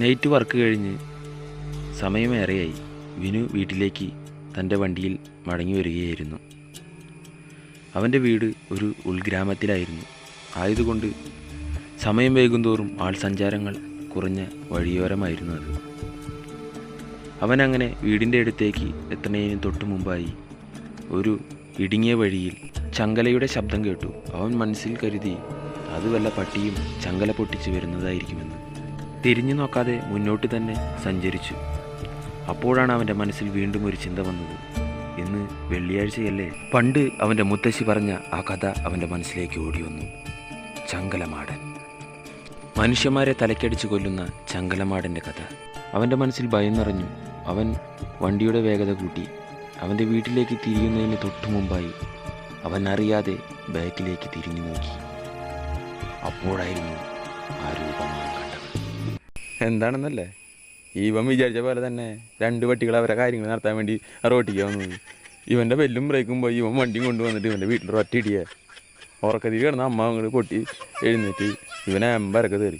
Night work കഴിഞ്ഞ് സമയമേറെയായി. വിനു വീട്ടിലേക്ക് തന്റെ വണ്ടിയിൽ മടങ്ങി വരികയായിരുന്നു. അവന്റെ വീട് ഒരു ഉൾഗ്രാമത്തിലായിരുന്നു. ആയതുകൊണ്ട് സമയം വൈകുന്തോറും ആൾ സഞ്ചാരങ്ങൾ കുറഞ്ഞ വഴിയോരമായിരുന്നു അത്. അവനങ്ങനെ വീടിന്റെ അടുത്തേക്ക് എത്തണേന് തൊട്ടു മുമ്പായി ഒരു ഇടുങ്ങിയ വഴിയിൽ ചങ്കലയുടെ ശബ്ദം കേട്ടു. അവൻ മനസ്സിൽ കരുതി അത് വല്ല പട്ടിയും ചങ്കല പൊട്ടിച്ച് വരുന്നതായിരിക്കുമെന്ന്. തിരിഞ്ഞു നോക്കാതെ മുന്നോട്ട് തന്നെ സഞ്ചരിച്ചു. അപ്പോഴാണ് അവന്റെ മനസ്സിൽ വീണ്ടും ഒരു ചിന്ത വന്നത്. ഇന്ന് വെള്ളിയാഴ്ചയല്ലേ? പണ്ട് അവന്റെ മുത്തശ്ശി പറഞ്ഞ ആ കഥ അവന്റെ മനസ്സിലേക്ക് ഓടി വന്നു ചങ്കലമാടൻ. മനുഷ്യന്മാരെ തലക്കടിച്ചു കൊല്ലുന്ന ചങ്കലമാടന്റെ കഥ. അവന്റെ മനസ്സിൽ ഭയം നിറഞ്ഞു. അവൻ വണ്ടിയുടെ വേഗത കൂട്ടി. അവന്റെ വീട്ടിലേക്ക് തിരിയുന്നതിന് തൊട്ടു മുമ്പായി അവൻ അറിയാതെ ബാക്കിലേക്ക് തിരിഞ്ഞു നോക്കി. അപ്പോഴായിരുന്നു ആ രൂപം എന്താണെന്നല്ലേ? ഇവൻ വിചാരിച്ച പോലെ തന്നെ രണ്ട് പട്ടികൾ അവരെ കാര്യങ്ങൾ നടത്താൻ വേണ്ടി റോട്ടിക്ക് വന്നത് ഇവന്റെ വെല്ലും ബ്രേക്കും പോയി. ഇവൻ വണ്ടിയും കൊണ്ടുവന്നിട്ട് ഇവന്റെ വീട്ടിൽ ഒറ്റ ഇടിയ. ഉറക്കത്തിൽ കിടന്ന അമ്മ അങ്ങോട്ട് പൊട്ടി എഴുന്നേറ്റ്. ഇവനെ അമ്പരക്ക് തേറി